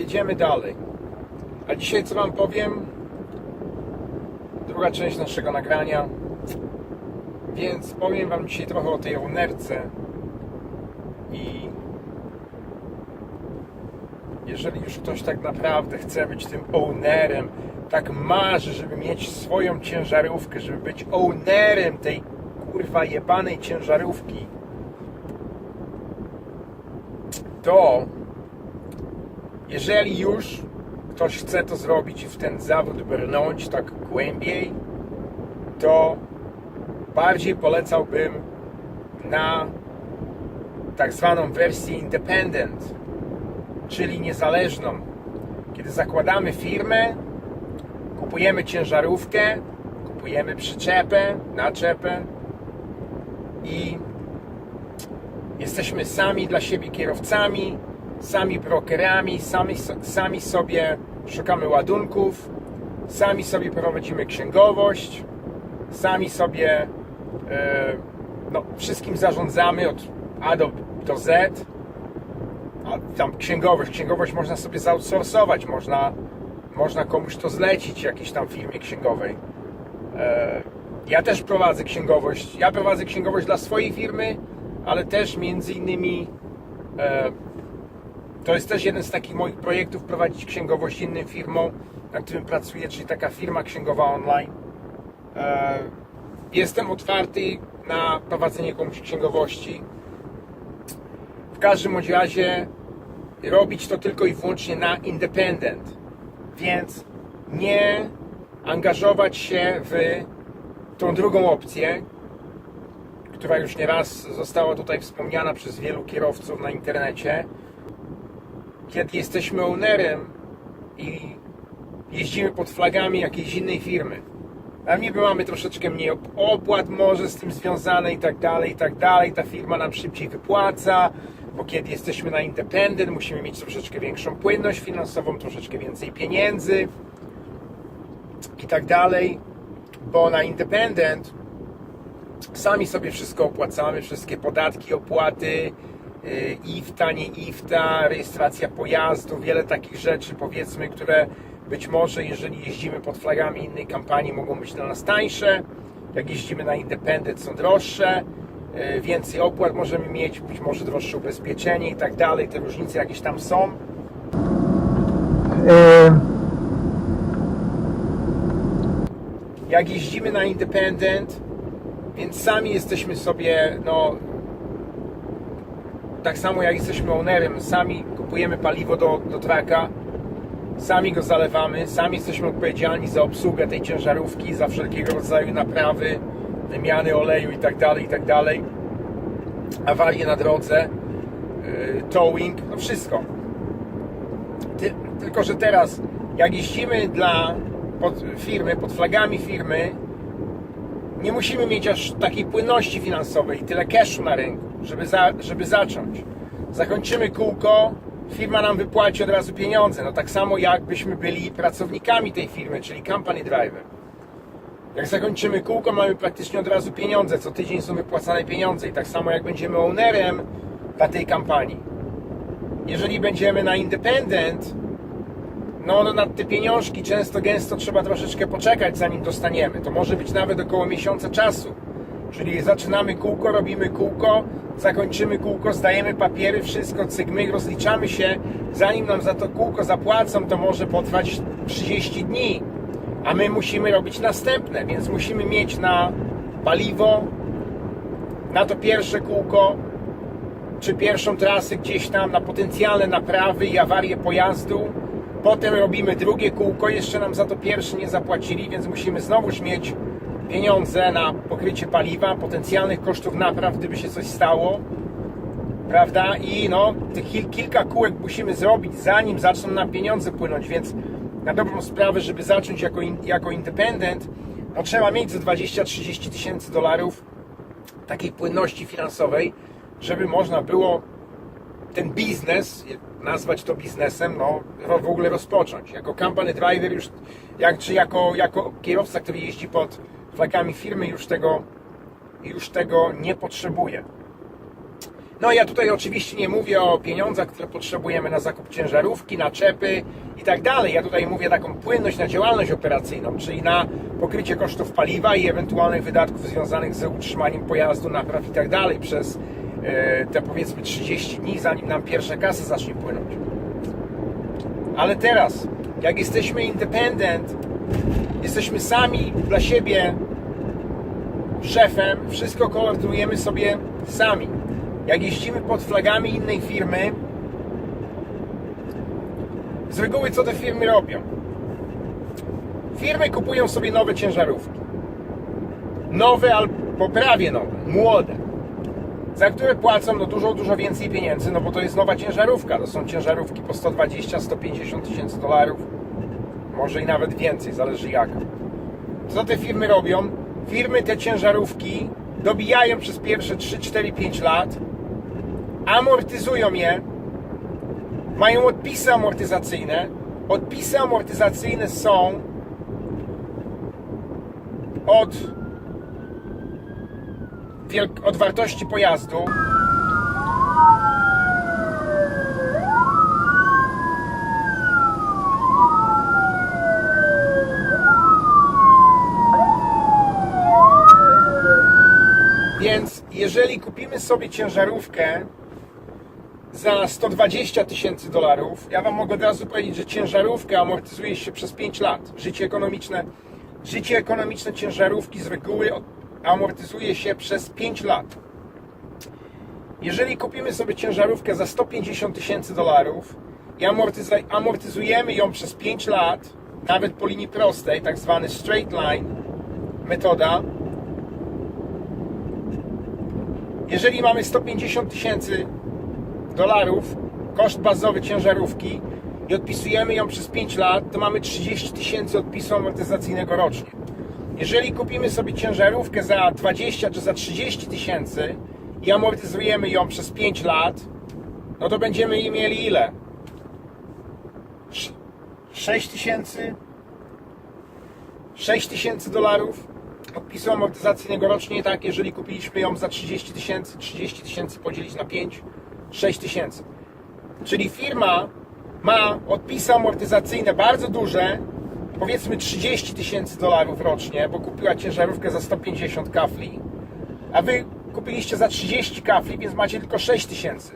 jedziemy dalej. A dzisiaj co Wam powiem? Druga część naszego nagrania. Więc powiem Wam dzisiaj trochę o tej ownerce. I jeżeli już ktoś tak naprawdę chce być tym ownerem, tak marzy, żeby mieć swoją ciężarówkę, żeby być ownerem tej kurwa jebanej ciężarówki, to jeżeli już ktoś chce to zrobić i w ten zawód brnąć tak głębiej, to bardziej polecałbym na tak zwaną wersję independent, czyli niezależną. Kiedy zakładamy firmę, kupujemy ciężarówkę, kupujemy przyczepę, naczepę i jesteśmy sami dla siebie kierowcami, sami brokerami, sami, sami sobie szukamy ładunków, sami sobie prowadzimy księgowość, sami sobie e, no, wszystkim zarządzamy od A do, do Z. A tam księgowość, księgowość można sobie zoutsourcować, można, można komuś to zlecić, jakiejś tam firmie księgowej. E, ja też prowadzę księgowość. Ja prowadzę księgowość dla swojej firmy, ale też między innymi e, to jest też jeden z takich moich projektów prowadzić księgowość innym firmom, na którym pracuję, czyli taka firma księgowa online. E, jestem otwarty na prowadzenie komuś księgowości. W każdym razie robić to tylko i wyłącznie na independent, więc nie angażować się w tą drugą opcję, która już nieraz została tutaj wspomniana przez wielu kierowców na internecie, kiedy jesteśmy ownerem i jeździmy pod flagami jakiejś innej firmy. A niby mamy troszeczkę mniej op- opłat może z tym związane i tak dalej, i tak dalej. Ta firma nam szybciej wypłaca, bo kiedy jesteśmy na independent, musimy mieć troszeczkę większą płynność finansową, troszeczkę więcej pieniędzy i tak dalej, bo na independent sami sobie wszystko opłacamy, wszystkie podatki, opłaty, IFTA, nie IFTA, rejestracja pojazdu, wiele takich rzeczy, powiedzmy, które być może, jeżeli jeździmy pod flagami innej kampanii, mogą być dla nas tańsze. Jak jeździmy na independent, są droższe. y, Więcej opłat możemy mieć, być może droższe ubezpieczenie i tak dalej. Te różnice jakieś tam są. Jak jeździmy na independent, więc sami jesteśmy sobie, no, tak samo jak jesteśmy ownerem, sami kupujemy paliwo do, do traka, sami go zalewamy, sami jesteśmy odpowiedzialni za obsługę tej ciężarówki, za wszelkiego rodzaju naprawy, wymiany oleju itd., itd., awarie na drodze, yy, towing, no wszystko. Ty, tylko, że teraz, jak jeździmy dla pod firmy, pod flagami firmy, nie musimy mieć aż takiej płynności finansowej tyle cashu na rynku, żeby, za, żeby zacząć. Zakończymy kółko, firma nam wypłaci od razu pieniądze. No tak samo jakbyśmy byli pracownikami tej firmy, czyli company driver. Jak zakończymy kółko, mamy praktycznie od razu pieniądze. Co tydzień są wypłacane pieniądze. I tak samo jak będziemy ownerem dla tej kampanii. Jeżeli będziemy na independent, no, no na te pieniążki często, gęsto trzeba troszeczkę poczekać, zanim dostaniemy. To może być nawet około miesiąca czasu. Czyli zaczynamy kółko, robimy kółko, zakończymy kółko, zdajemy papiery, wszystko, cyk, my rozliczamy się. Zanim nam za to kółko zapłacą, to może potrwać 30 dni. A my musimy robić następne, więc musimy mieć na paliwo, na to pierwsze kółko, czy pierwszą trasę gdzieś tam na potencjalne naprawy i awarie pojazdu. Potem robimy drugie kółko, jeszcze nam za to pierwsze nie zapłacili, więc musimy znowuż mieć pieniądze na pokrycie paliwa, potencjalnych kosztów napraw, gdyby się coś stało. Prawda? I no, tych kil- kilka kółek musimy zrobić, zanim zaczną nam pieniądze płynąć, więc na dobrą sprawę, żeby zacząć jako, in, jako independent, no trzeba mieć ze 20-30 tysięcy dolarów takiej płynności finansowej, żeby można było ten biznes, nazwać to biznesem, no w ogóle rozpocząć. Jako company driver już, jak, czy jako, jako kierowca, który jeździ pod flagami firmy już tego, już tego nie potrzebuje. No ja tutaj oczywiście nie mówię o pieniądzach, które potrzebujemy na zakup ciężarówki, na czepy i tak dalej. Ja tutaj mówię taką płynność na działalność operacyjną, czyli na pokrycie kosztów paliwa i ewentualnych wydatków związanych z utrzymaniem pojazdu, napraw i tak dalej przez e, te powiedzmy 30 dni, zanim nam pierwsza kasa zacznie płynąć. Ale teraz, jak jesteśmy independent, jesteśmy sami dla siebie szefem, wszystko koordynujemy sobie sami. Jak jeździmy pod flagami innej firmy, z reguły co te firmy robią? Firmy kupują sobie nowe ciężarówki. Nowe albo prawie nowe, młode. Za które płacą no dużo, dużo więcej pieniędzy, no bo to jest nowa ciężarówka. To są ciężarówki po 120-150 tysięcy dolarów. Może i nawet więcej, zależy jaka. Co te firmy robią? Firmy te ciężarówki dobijają przez pierwsze 3, 4, 5 lat, amortyzują je, mają odpisy amortyzacyjne. Odpisy amortyzacyjne są od, od wartości pojazdu. Więc jeżeli kupimy sobie ciężarówkę za 120 tysięcy dolarów, ja Wam mogę od razu powiedzieć, że ciężarówka amortyzuje się przez 5 lat. Życie ekonomiczne, życie ekonomiczne ciężarówki z reguły amortyzuje się przez 5 lat. Jeżeli kupimy sobie ciężarówkę za 150 tysięcy dolarów i amortyzujemy ją przez 5 lat, nawet po linii prostej, tak zwany straight line metoda, jeżeli mamy 150 tysięcy dolarów koszt bazowy ciężarówki i odpisujemy ją przez 5 lat, to mamy 30 tysięcy odpisu amortyzacyjnego rocznie. Jeżeli kupimy sobie ciężarówkę za 20 czy za 30 tysięcy i amortyzujemy ją przez 5 lat, no to będziemy mieli ile? 6 tysięcy? 6 tysięcy dolarów odpisu amortyzacyjnego rocznie, tak, jeżeli kupiliśmy ją za 30 tysięcy, 30 tysięcy podzielić na 5, 6 tysięcy. Czyli firma ma odpisy amortyzacyjne bardzo duże, powiedzmy 30 tysięcy dolarów rocznie, bo kupiła ciężarówkę za 150 kafli, a wy kupiliście za 30 kafli, więc macie tylko 6 tysięcy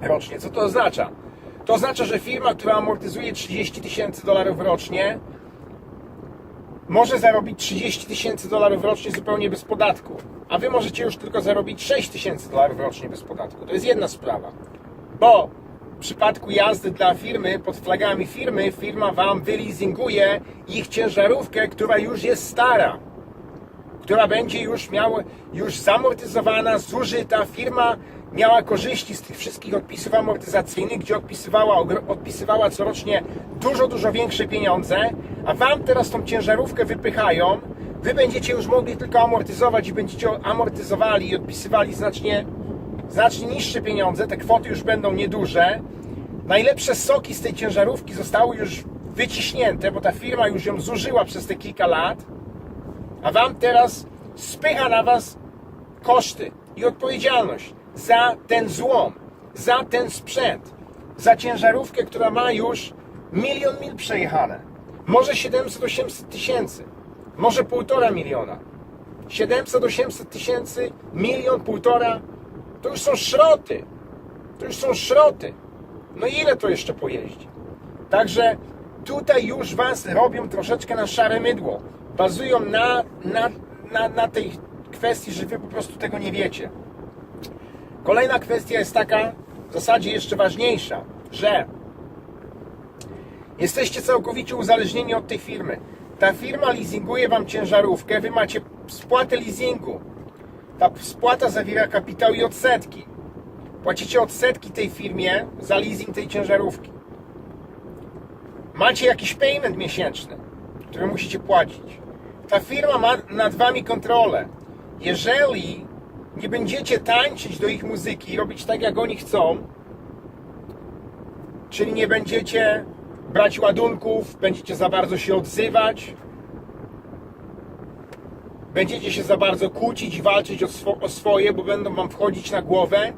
rocznie. Co to oznacza? To oznacza, że firma, która amortyzuje 30 tysięcy dolarów rocznie, może zarobić 30 tysięcy dolarów rocznie zupełnie bez podatku, a wy możecie już tylko zarobić 6 tysięcy dolarów rocznie bez podatku. To jest jedna sprawa, bo w przypadku jazdy dla firmy, pod flagami firmy, firma wam wyleasinguje ich ciężarówkę, która już jest stara, która będzie już miała, już zamortyzowana, zużyta. Firma miała korzyści z tych wszystkich odpisów amortyzacyjnych, gdzie odpisywała, odpisywała corocznie dużo, dużo większe pieniądze, a wam teraz tą ciężarówkę wypychają. Wy będziecie już mogli tylko amortyzować i będziecie amortyzowali i odpisywali znacznie, znacznie niższe pieniądze. Te kwoty już będą nieduże. Najlepsze soki z tej ciężarówki zostały już wyciśnięte, bo ta firma już ją zużyła przez te kilka lat a wam teraz spycha na was koszty i odpowiedzialność za ten złom, za ten sprzęt, za ciężarówkę, która ma już milion mil przejechane, może 700-800 tysięcy, może półtora miliona. 700-800 tysięcy, milion, półtora, to już są szroty. To już są szroty. No ile to jeszcze pojeździ? Także tutaj już Was robią troszeczkę na szare mydło. Bazują na, na, na, na tej kwestii, że Wy po prostu tego nie wiecie. Kolejna kwestia jest taka, w zasadzie jeszcze ważniejsza, że jesteście całkowicie uzależnieni od tej firmy. Ta firma leasinguje Wam ciężarówkę, Wy macie spłatę leasingu. Ta spłata zawiera kapitał i odsetki. Płacicie odsetki tej firmie za leasing tej ciężarówki. Macie jakiś payment miesięczny, który musicie płacić. Ta firma ma nad wami kontrolę. Jeżeli nie będziecie tańczyć do ich muzyki, robić tak jak oni chcą, czyli nie będziecie brać ładunków, będziecie za bardzo się odzywać, będziecie się za bardzo kłócić i walczyć o, swo- o swoje, bo będą wam wchodzić na głowę,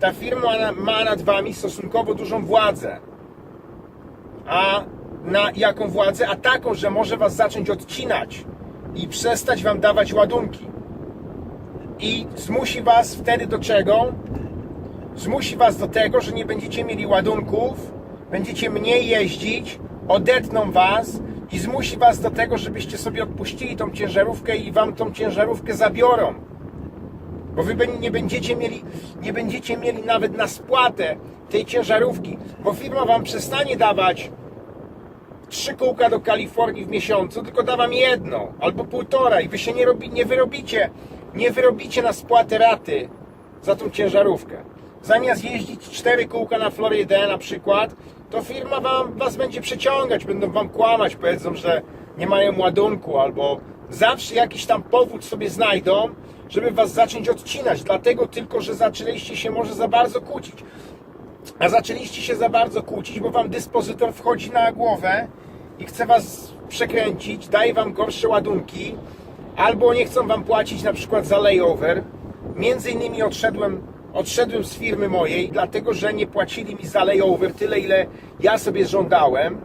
ta firma ma nad wami stosunkowo dużą władzę. A na jaką władzę? A taką, że może was zacząć odcinać i przestać wam dawać ładunki. I zmusi was wtedy do czego? Zmusi was do tego, że nie będziecie mieli ładunków, będziecie mniej jeździć, odetną was i zmusi was do tego, żebyście sobie odpuścili tą ciężarówkę i wam tą ciężarówkę zabiorą. Bo wy nie będziecie mieli, nie będziecie mieli nawet na spłatę tej ciężarówki, bo firma wam przestanie dawać trzy kółka do Kalifornii w miesiącu, tylko da wam jedno albo półtora i wy się nie, robi, nie wyrobicie, nie wyrobicie na spłatę raty za tą ciężarówkę. Zamiast jeździć cztery kółka na Florydę na przykład, to firma wam, was będzie przeciągać, będą wam kłamać, powiedzą, że nie mają ładunku albo zawsze jakiś tam powód sobie znajdą, żeby was zacząć odcinać, dlatego tylko, że zaczęliście się może za bardzo kłócić. A zaczęliście się za bardzo kłócić, bo wam dyspozytor wchodzi na głowę i chce was przekręcić, daje wam gorsze ładunki, albo nie chcą wam płacić na przykład za layover. Między innymi odszedłem, odszedłem z firmy mojej, dlatego że nie płacili mi za layover tyle, ile ja sobie żądałem.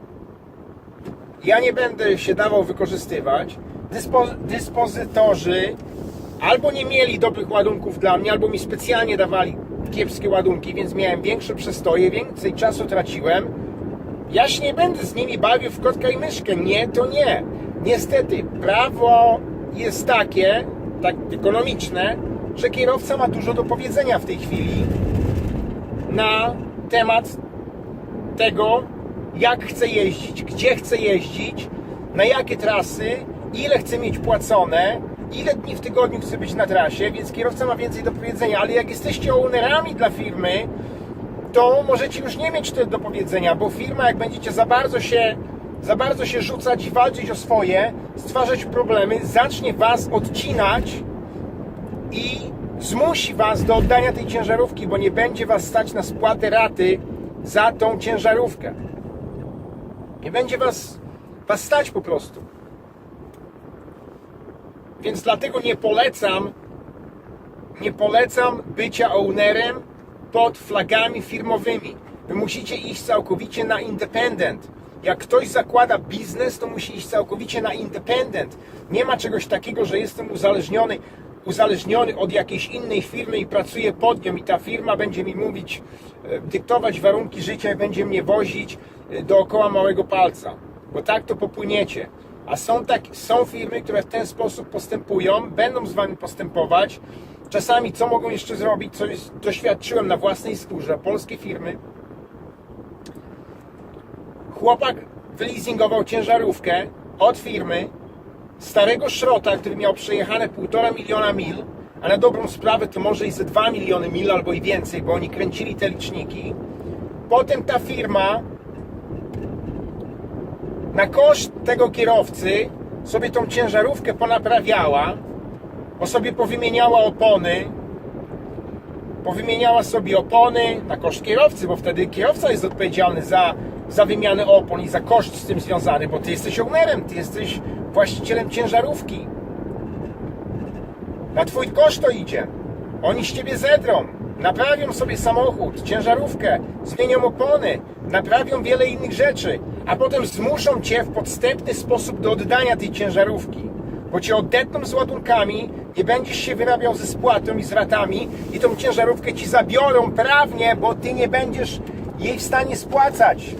Ja nie będę się dawał wykorzystywać. Dyspo, dyspozytorzy albo nie mieli dobrych ładunków dla mnie, albo mi specjalnie dawali kiepskie ładunki, więc miałem większe przestoje, więcej czasu traciłem. Ja się nie będę z nimi bawił w kotka i myszkę. Nie, to nie. Niestety, prawo jest takie, tak ekonomiczne, że kierowca ma dużo do powiedzenia w tej chwili na temat tego, jak chce jeździć, gdzie chce jeździć, na jakie trasy, ile chce mieć płacone, ile dni w tygodniu chce być na trasie, więc kierowca ma więcej do powiedzenia, ale jak jesteście ownerami dla firmy, to możecie już nie mieć tyle do powiedzenia, bo firma jak będziecie za bardzo się za bardzo się rzucać i walczyć o swoje, stwarzać problemy, zacznie was odcinać i zmusi was do oddania tej ciężarówki, bo nie będzie was stać na spłatę raty za tą ciężarówkę. Nie będzie was, was stać po prostu. Więc dlatego nie polecam, nie polecam bycia ownerem pod flagami firmowymi. Wy musicie iść całkowicie na independent. Jak ktoś zakłada biznes, to musi iść całkowicie na independent. Nie ma czegoś takiego, że jestem uzależniony, uzależniony od jakiejś innej firmy i pracuję pod nią i ta firma będzie mi mówić, e, dyktować warunki życia i będzie mnie wozić e, dookoła małego palca. Bo tak to popłyniecie. A są, tak, są firmy, które w ten sposób postępują, będą z wami postępować. Czasami co mogą jeszcze zrobić, co doświadczyłem na własnej skórze, polskie firmy. Chłopak wyleasingował ciężarówkę od firmy, starego szrota, który miał przejechane 1,5 miliona mil, a na dobrą sprawę to może i ze 2 miliony mil albo i więcej, bo oni kręcili te liczniki. Potem ta firma na koszt tego kierowcy sobie tą ciężarówkę ponaprawiała, bo sobie powymieniała opony, powymieniała sobie opony na koszt kierowcy, bo wtedy kierowca jest odpowiedzialny za, za wymianę opon i za koszt z tym związany, bo ty jesteś ownerem, ty jesteś właścicielem ciężarówki. Na twój koszt to idzie. Oni z ciebie zedrą, naprawią sobie samochód, ciężarówkę, zmienią opony, naprawią wiele innych rzeczy, a potem zmuszą cię w podstępny sposób do oddania tej ciężarówki. Bo cię odetną z ładunkami, nie będziesz się wyrabiał ze spłatą i z ratami i tą ciężarówkę ci zabiorą prawnie, bo ty nie będziesz jej w stanie spłacać.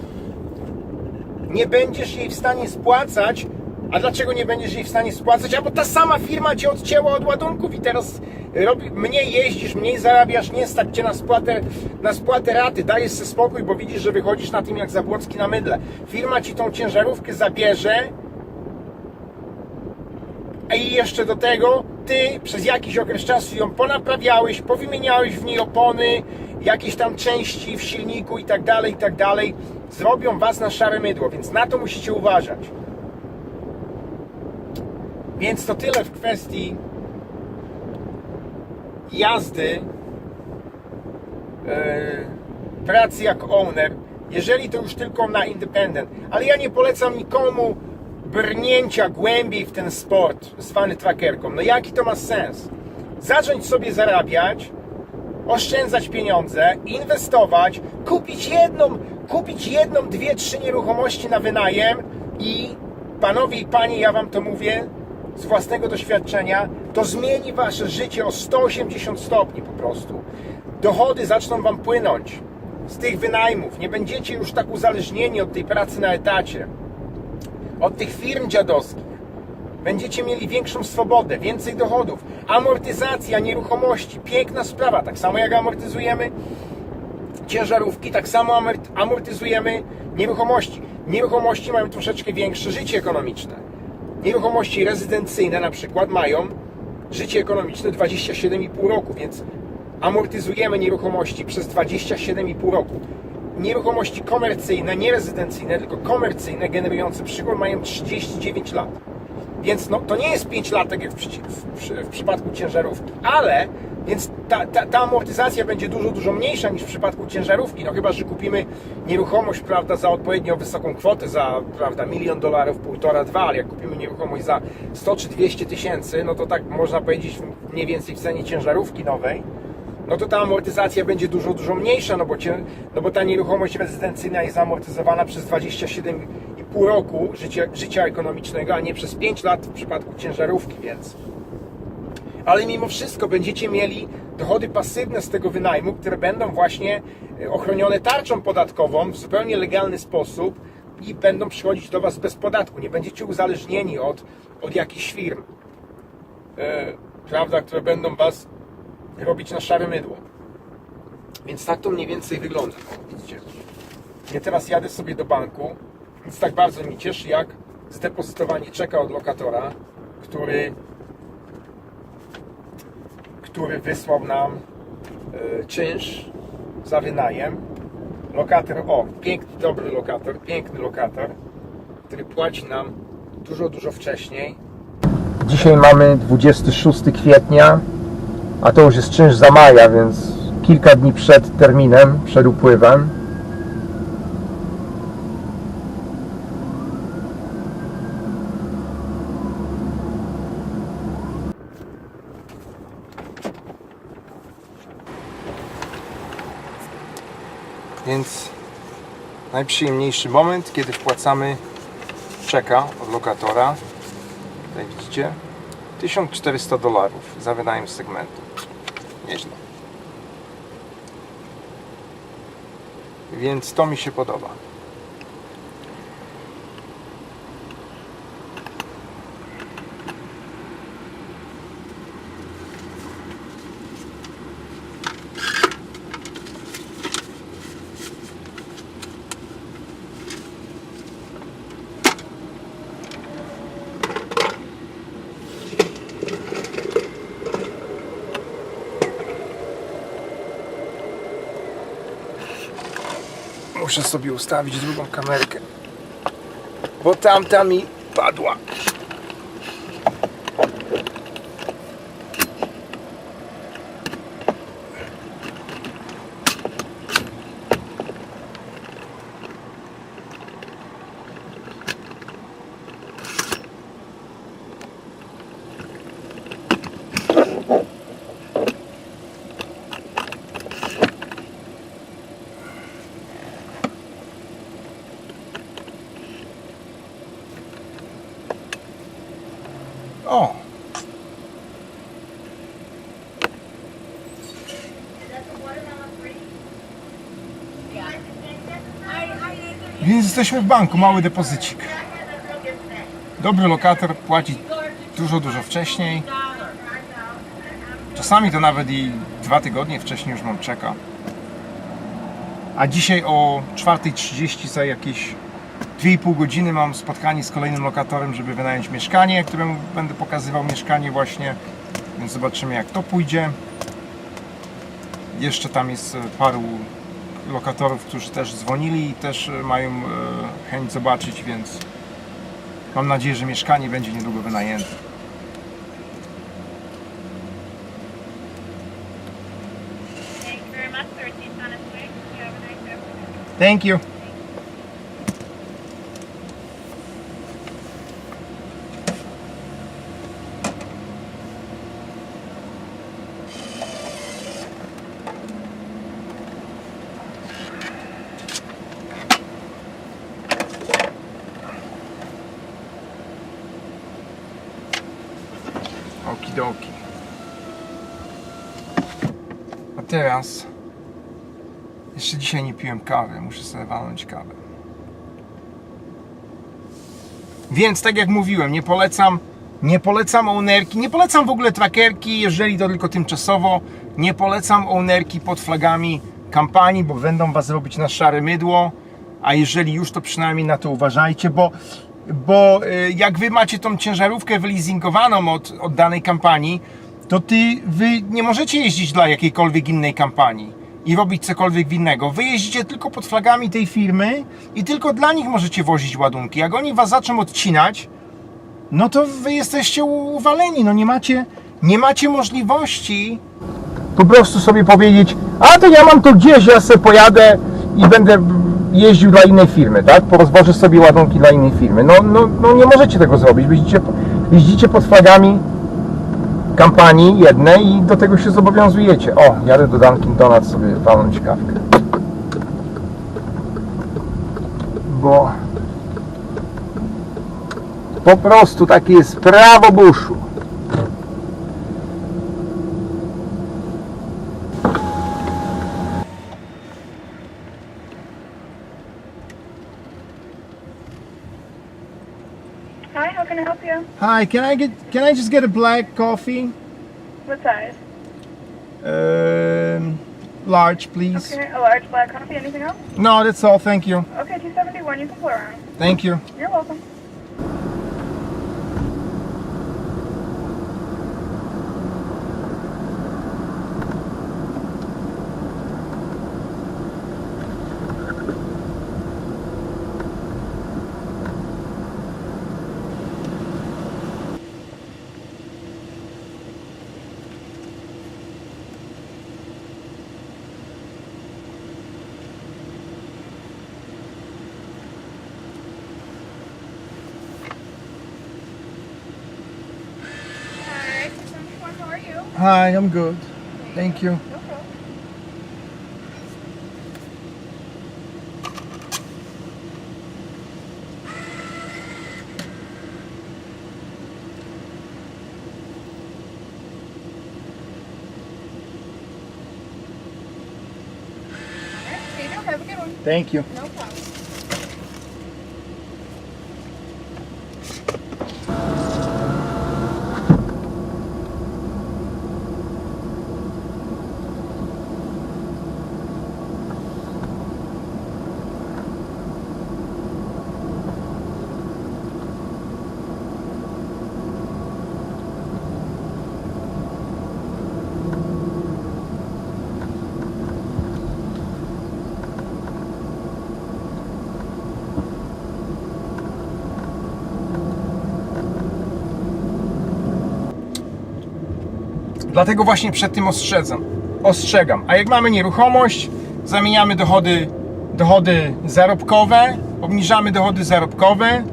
Nie będziesz jej w stanie spłacać, a dlaczego nie będziesz jej w stanie spłacać? A bo ta sama firma cię odcięła od ładunków i teraz robi, mniej jeździsz, mniej zarabiasz, nie stać cię na spłatę, na spłatę raty. Dajesz sobie spokój, bo widzisz, że wychodzisz na tym jak Zabłocki na mydle. Firma ci tą ciężarówkę zabierze, a i jeszcze do tego ty przez jakiś okres czasu ją ponaprawiałeś, powymieniałeś w niej opony, jakieś tam części w silniku i tak dalej, i tak dalej. Zrobią was na szare mydło, więc na to musicie uważać. Więc to tyle w kwestii jazdy, e, pracy jak owner. Jeżeli to już tylko na independent, ale ja nie polecam nikomu brnięcia głębiej w ten sport zwany trackerką. No jaki to ma sens? Zacząć sobie zarabiać, oszczędzać pieniądze, inwestować, kupić jedną, kupić jedną, dwie, trzy nieruchomości na wynajem i panowie i panie, ja wam to mówię z własnego doświadczenia, to zmieni wasze życie o 180 stopni po prostu. Dochody zaczną wam płynąć z tych wynajmów. Nie będziecie już tak uzależnieni od tej pracy na etacie, od tych firm dziadowskich. Będziecie mieli większą swobodę, więcej dochodów. Amortyzacja nieruchomości, piękna sprawa. Tak samo jak amortyzujemy ciężarówki, tak samo amort- amortyzujemy nieruchomości. Nieruchomości mają troszeczkę większe życie ekonomiczne. Nieruchomości rezydencyjne na przykład mają życie ekonomiczne 27,5 roku, więc amortyzujemy nieruchomości przez 27,5 roku. Nieruchomości komercyjne, nie rezydencyjne, tylko komercyjne, generujące przychód mają 39 lat. Więc no, to nie jest 5 lat, tak jak w, w, w przypadku ciężarówki, ale więc ta, ta, ta amortyzacja będzie dużo, dużo mniejsza niż w przypadku ciężarówki. No chyba, że kupimy nieruchomość, prawda, za odpowiednio wysoką kwotę, za, prawda, milion dolarów, półtora, dwa, ale jak kupimy nieruchomość za 100 czy 200 tysięcy, no to tak można powiedzieć mniej więcej w cenie ciężarówki nowej, no to ta amortyzacja będzie dużo, dużo mniejsza, no bo, cię, no bo ta nieruchomość rezydencyjna jest zamortyzowana przez 27,5 roku życia, życia ekonomicznego, a nie przez 5 lat w przypadku ciężarówki, więc ale mimo wszystko będziecie mieli dochody pasywne z tego wynajmu, które będą właśnie e, ochronione tarczą podatkową w zupełnie legalny sposób i będą przychodzić do Was bez podatku. Nie będziecie uzależnieni od, od jakichś firm, e, prawda, które będą Was robić na szare mydło. Więc tak to mniej więcej wygląda. Widzicie? Ja teraz jadę sobie do banku, więc tak bardzo mi cieszy, jak zdepozytowanie czeka od lokatora, który który wysłał nam e, czynsz za wynajem. Lokator, o, piękny, dobry lokator, piękny lokator, który płaci nam dużo, dużo wcześniej. Dzisiaj mamy 26 kwietnia, a to już jest czynsz za maja, więc kilka dni przed terminem, przed upływem. Więc najprzyjemniejszy moment, kiedy wpłacamy czeka od lokatora. Tutaj widzicie 1400 dolarów za wynajem segmentu. Nieźle. Więc to mi się podoba. Muszę sobie ustawić drugą kamerkę, bo tamta mi padła. O! Więc jesteśmy w banku, mały depozycik. Dobry lokator płaci dużo, dużo wcześniej. Czasami to nawet i dwa tygodnie wcześniej już mam czeka. A dzisiaj o 4.30 za jakieś 2,5 godziny mam spotkanie z kolejnym lokatorem, żeby wynająć mieszkanie, któremu będę pokazywał mieszkanie właśnie. Więc zobaczymy jak to pójdzie. Jeszcze tam jest paru lokatorów, którzy też dzwonili i też e, mają e, chęć zobaczyć, więc mam nadzieję, że mieszkanie będzie niedługo wynajęte. Thank you Okidoki. A teraz... Jeszcze dzisiaj nie piłem kawy, muszę sobie walnąć kawę. Więc tak jak mówiłem, nie polecam, nie polecam ownerki, nie polecam w ogóle trackerki, jeżeli to tylko tymczasowo. Nie polecam ownerki pod flagami kampanii, bo będą was robić na szare mydło. A jeżeli już, to przynajmniej na to uważajcie, bo, bo y, jak wy macie tą ciężarówkę wyleasingowaną od, od danej kampanii, to ty, wy nie możecie jeździć dla jakiejkolwiek innej kampanii i robić cokolwiek innego. Wy jeździcie tylko pod flagami tej firmy i tylko dla nich możecie wozić ładunki. Jak oni was zaczną odcinać, no to wy jesteście uwaleni, no nie macie, nie macie możliwości po prostu sobie powiedzieć, a to ja mam to gdzieś, ja sobie pojadę i będę jeździł dla innej firmy, tak? Porozwożę sobie ładunki dla innej firmy. No, no, no nie możecie tego zrobić, jeździcie, jeździcie pod flagami kampanii jednej i do tego się zobowiązujecie. O, jadę do Dunkin Donuts sobie walnąć kawkę. Bo po prostu takie jest prawo buszu. Hi, can I get can I just get a black coffee? What size? Um, large, please. Okay, a large black coffee. Anything else? No, that's all. Thank you. Okay, 271. You can pull around. Thank you. You're welcome. Hi, I'm good. Thank you. No problem. Alright, there you go. Have a good one. Thank you. No Dlatego właśnie przed tym ostrzedzam. Ostrzegam. A jak mamy nieruchomość, zamieniamy dochody, dochody zarobkowe, obniżamy dochody zarobkowe,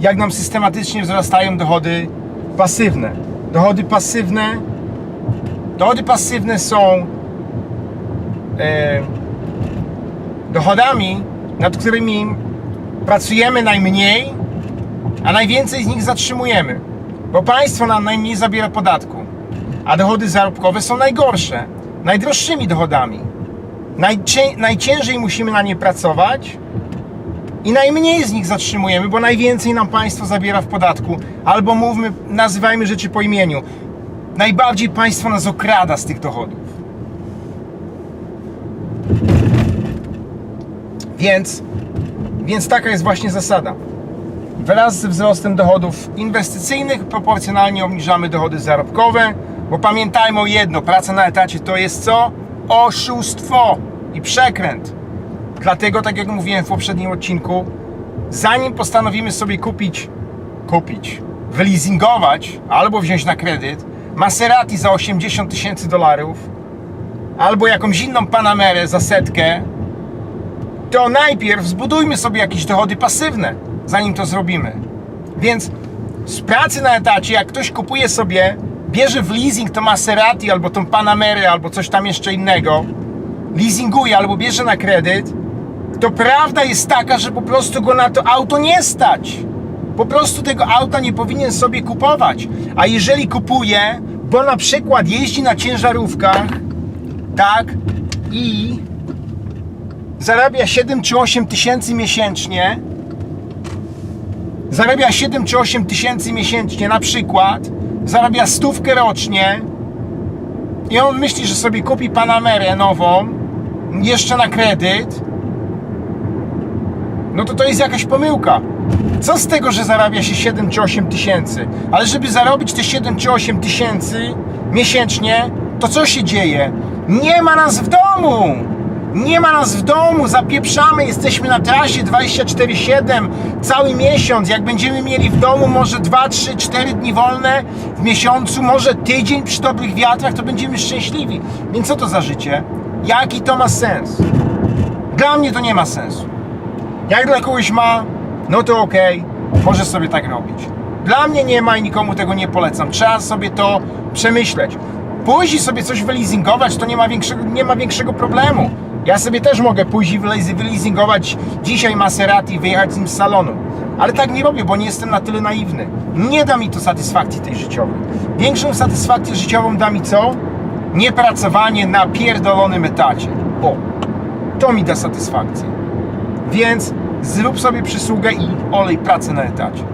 jak nam systematycznie wzrastają dochody pasywne. Dochody pasywne, dochody pasywne są e, dochodami, nad którymi pracujemy najmniej, a najwięcej z nich zatrzymujemy, bo państwo nam najmniej zabiera podatku, a dochody zarobkowe są najgorsze, najdroższymi dochodami. Najcię, najciężej musimy na nie pracować i najmniej z nich zatrzymujemy, bo najwięcej nam państwo zabiera w podatku, albo mówmy, nazywajmy rzeczy po imieniu. Najbardziej państwo nas okrada z tych dochodów. Więc, więc taka jest właśnie zasada. Wraz ze wzrostem dochodów inwestycyjnych proporcjonalnie obniżamy dochody zarobkowe, bo pamiętajmy o jedno, praca na etacie to jest co? Oszustwo i przekręt. Dlatego, tak jak mówiłem w poprzednim odcinku, zanim postanowimy sobie kupić, kupić, wyleasingować albo wziąć na kredyt Maserati za 80 tysięcy dolarów albo jakąś inną Panamerę za setkę, to najpierw zbudujmy sobie jakieś dochody pasywne, zanim to zrobimy. Więc z pracy na etacie, jak ktoś kupuje sobie, bierze w leasing to Maserati albo tą Panamerę, albo coś tam jeszcze innego, leasinguje albo bierze na kredyt, to prawda jest taka, że po prostu go na to auto nie stać. Po prostu tego auta nie powinien sobie kupować. A jeżeli kupuje, bo na przykład jeździ na ciężarówkach, tak, i zarabia 7 czy 8 tysięcy miesięcznie, zarabia 7 czy 8 tysięcy miesięcznie na przykład, zarabia stówkę rocznie i on myśli, że sobie kupi Panamerę nową, jeszcze na kredyt, no to to jest jakaś pomyłka. Co z tego, że zarabia się 7 czy 8 tysięcy? Ale żeby zarobić te 7 czy 8 tysięcy miesięcznie, to co się dzieje? Nie ma nas w domu! Nie ma nas w domu, zapieprzamy, jesteśmy na trasie 24-7 cały miesiąc. Jak będziemy mieli w domu może 2, 3, 4 dni wolne w miesiącu, może tydzień przy dobrych wiatrach, to będziemy szczęśliwi. Więc co to za życie? Jaki to ma sens? Dla mnie to nie ma sensu. Jak dla kogoś ma, no to okej, może sobie tak robić. Dla mnie nie ma i nikomu tego nie polecam. Trzeba sobie to przemyśleć. I sobie coś wyleasingować, to nie ma większego, nie ma większego problemu. Ja sobie też mogę pójść i wyleas- wyleasingować dzisiaj Maserati i wyjechać z nim z salonu. Ale tak nie robię, bo nie jestem na tyle naiwny. Nie da mi to satysfakcji tej życiowej. Większą satysfakcję życiową da mi co? Niepracowanie na pierdolonym etacie. O, to mi da satysfakcję. Więc zrób sobie przysługę i olej pracę na etacie.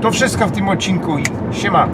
To wszystko w tym odcinku i siema.